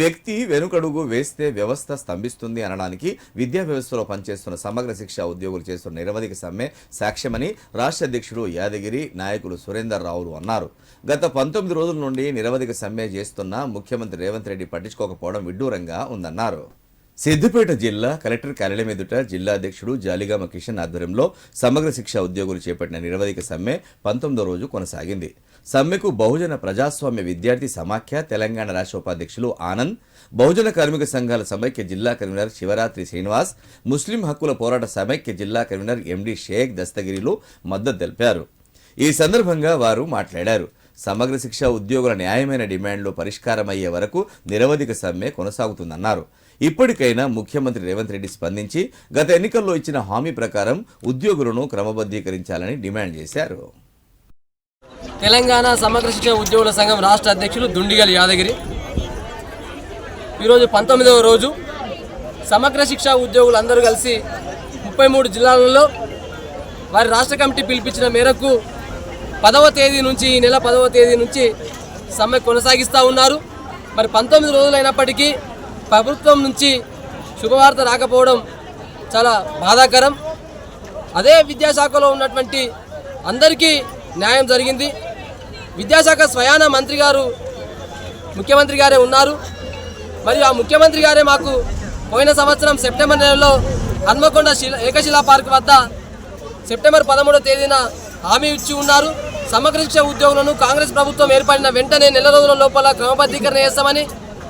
వ్యక్తి వెనుకడుగు వేస్తే వ్యవస్థ స్తంభిస్తుంది అనడానికి విద్యా వ్యవస్థలో పనిచేస్తున్న సమగ్ర శిక్ష ఉద్యోగులు చేస్తున్న నిరవధిక సమ్మె సాక్ష్యమని రాష్ట్ర అధ్యక్షుడు యాదగిరి నాయకులు సురేందర్ రావులు అన్నారు. గత పంతొమ్మిది రోజుల నుండి నిరవధిక సమ్మె చేస్తున్న ముఖ్యమంత్రి రేవంత్ రెడ్డి పట్టించుకోకపోవడం విడ్డూరంగా ఉందన్నారు. సిద్దిపేట జిల్లా కలెక్టర్ కార్యాలయం ఎదుట జిల్లా అధ్యక్షుడు జాలిగామ కిషన్ ఆధ్వర్యంలో సమగ్ర శిక్ష ఉద్యోగులు చేపట్టిన నిరవధిక సమ్మె పంతొమ్మిదో రోజు కొనసాగింది. సమ్మెకు బహుజన ప్రజాస్వామ్య విద్యార్థి సమాఖ్య తెలంగాణ రాష్ట్ర ఉపాధ్యక్షులు ఆనంద్ బహుజన కార్మిక సంఘాల సమైక్య జిల్లా కన్వీనర్ శివరాత్రి శ్రీనివాస్ ముస్లిం హక్కుల పోరాట సమైక్య జిల్లా కన్వీనర్ ఎండి షేక్ దస్తగిరిలు మద్దతు తెలిపారు. ఈ సందర్భంగా వారు మాట్లాడారు. సమగ్ర శిక్ష ఉద్యోగుల న్యాయమైన డిమాండ్లు పరిష్కారమయ్యే వరకు నిరవధిక సమ్మె కొనసాగుతుందన్నారు. ఇప్పటికైనా ముఖ్యమంత్రి రేవంత్ రెడ్డి స్పందించి గత ఎన్నికల్లో ఇచ్చిన హామీ ప్రకారం ఉద్యోగులను క్రమబద్ధీకరించాలని డిమాండ్ చేశారు. తెలంగాణ సమగ్ర శిక్షణ ఉద్యోగుల సంఘం రాష్ట్ర అధ్యక్షులు దుండిగల్ యాదగిరి. ఈరోజు పంతొమ్మిదవ రోజు సమగ్ర శిక్ష ఉద్యోగులు అందరూ కలిసి ముప్పై మూడు జిల్లాలలో వారి రాష్ట్ర కమిటీ పిలిపించిన మేరకు పదవ తేదీ నుంచి ఈ నెల పదవ తేదీ నుంచి సమ్మె కొనసాగిస్తూ ఉన్నారు. మరి పంతొమ్మిది రోజులైనప్పటికీ ప్రభుత్వం నుంచి శుభవార్త రాకపోవడం చాలా బాధాకరం. అదే విద్యాశాఖలో ఉన్నటువంటి అందరికీ న్యాయం జరిగింది. విద్యాశాఖ స్వయాన మంత్రి గారు ముఖ్యమంత్రి గారే ఉన్నారు. మరియు ఆ ముఖ్యమంత్రి గారే మాకు పోయిన సంవత్సరం సెప్టెంబర్ నెలలో హన్మకొండ శిల ఏకశిలా పార్క్ వద్ద సెప్టెంబర్ పదమూడవ తేదీన హామీ ఇచ్చి ఉన్నారు. సమగ్రశిక్ష ఉద్యోగులను కాంగ్రెస్ ప్రభుత్వం ఏర్పడిన వెంటనే నెల రోజుల లోపల క్రమబద్ధీకరణ చేస్తామని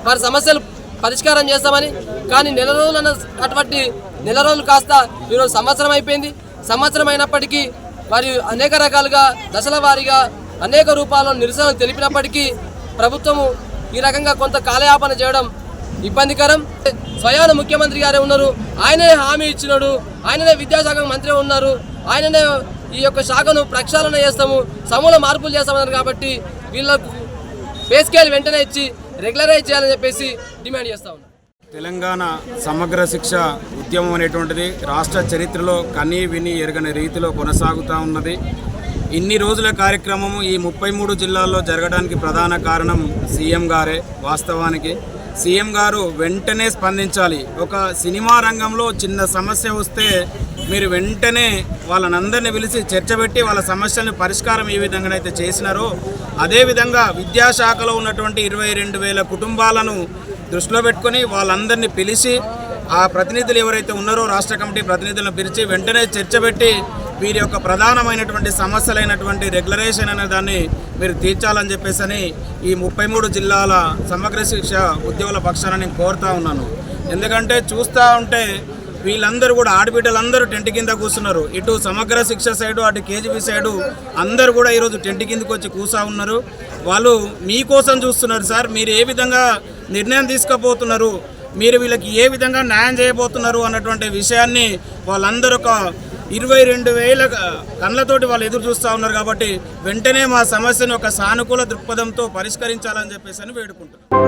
వారి సమస్యలు పరిష్కారం చేస్తామని. కానీ నెల రోజులు అన్న అటువంటి నెల రోజులు కాస్త ఈరోజు సంవత్సరం అయిపోయింది. సంవత్సరం అయినప్పటికీ వారి అనేక రకాలుగా దశల వారీగా అనేక రూపాల్లో నిరసన తెలిపినప్పటికీ ప్రభుత్వము ఈ రకంగా కొంత కాలయాపన చేయడం ఇబ్బందికరం. స్వయాన ముఖ్యమంత్రి గారే ఉన్నారు. ఆయనే హామీ ఇచ్చినాడు. ఆయననే విద్యాశాఖ మంత్రి ఉన్నారు. ఆయననే ఈ యొక్క శాఖను ప్రక్షాళన చేస్తాము. సమూల మార్పులు చేస్తామన్నారు కాబట్టి వీళ్ళకు పే స్కేల్ వెంటనే ఇచ్చి రెగ్యులరైజ్ చేయాలని చెప్పేసి డిమాండ్ చేస్తా ఉన్నాం. తెలంగాణ సమగ్ర శిక్ష ఉద్యమం అనేటువంటిది రాష్ట్ర చరిత్రలో కనీ విని ఎరగని రీతిలో కొనసాగుతూ ఉన్నది. ఇన్ని రోజుల కార్యక్రమము ఈ ముప్పై మూడు జిల్లాల్లో జరగడానికి ప్రధాన కారణం సీఎం గారే వాస్తవానికి. సీఎం గారు వెంటనే స్పందించాలి. ఒక సినిమా రంగంలో చిన్న సమస్య వస్తే మీరు వెంటనే వాళ్ళనందరినీ పిలిచి చర్చబెట్టి వాళ్ళ సమస్యలను పరిష్కారం ఏ విధంగానైతే చేసినారో అదేవిధంగా విద్యాశాఖలో ఉన్నటువంటి ఇరవై రెండు వేల కుటుంబాలను దృష్టిలో పెట్టుకొని వాళ్ళందరినీ పిలిచి ఆ ప్రతినిధులు ఎవరైతే ఉన్నారో రాష్ట్ర కమిటీ ప్రతినిధులను పిలిచి వెంటనే చర్చబెట్టి వీరి యొక్క ప్రధానమైనటువంటి సమస్యలైనటువంటి రెగ్యులరేషన్ అనే దాన్ని మీరు తీర్చాలని చెప్పేసి అని ఈ ముప్పై మూడు జిల్లాల సమగ్ర శిక్ష ఉద్యోగుల పక్షాన నేను కోరుతా ఉన్నాను. ఎందుకంటే చూస్తూ ఉంటే వీళ్ళందరూ కూడా ఆడబిడ్డలందరూ టెంట్ కింద కూర్చున్నారు. ఇటు సమగ్ర శిక్ష సైడు అటు కేజీబీ సైడు అందరూ కూడా ఈరోజు టెంట్ కిందకి వచ్చి కూసా ఉన్నారు. వాళ్ళు మీకోసం చూస్తున్నారు సార్. మీరు ఏ విధంగా నిర్ణయం తీసుకుపోతున్నారు? మీరు వీళ్ళకి ఏ విధంగా న్యాయం చేయబోతున్నారు? అన్నటువంటి విషయాన్ని వాళ్ళందరూ ఒక ఇరవై రెండు వేల కళ్ళతోటి వాళ్ళు ఎదురు చూస్తూ ఉన్నారు కాబట్టి వెంటనే మా సమస్యను ఒక సానుకూల దృక్పథంతో పరిష్కరించాలని చెప్పేసి అని వేడుకుంటున్నాను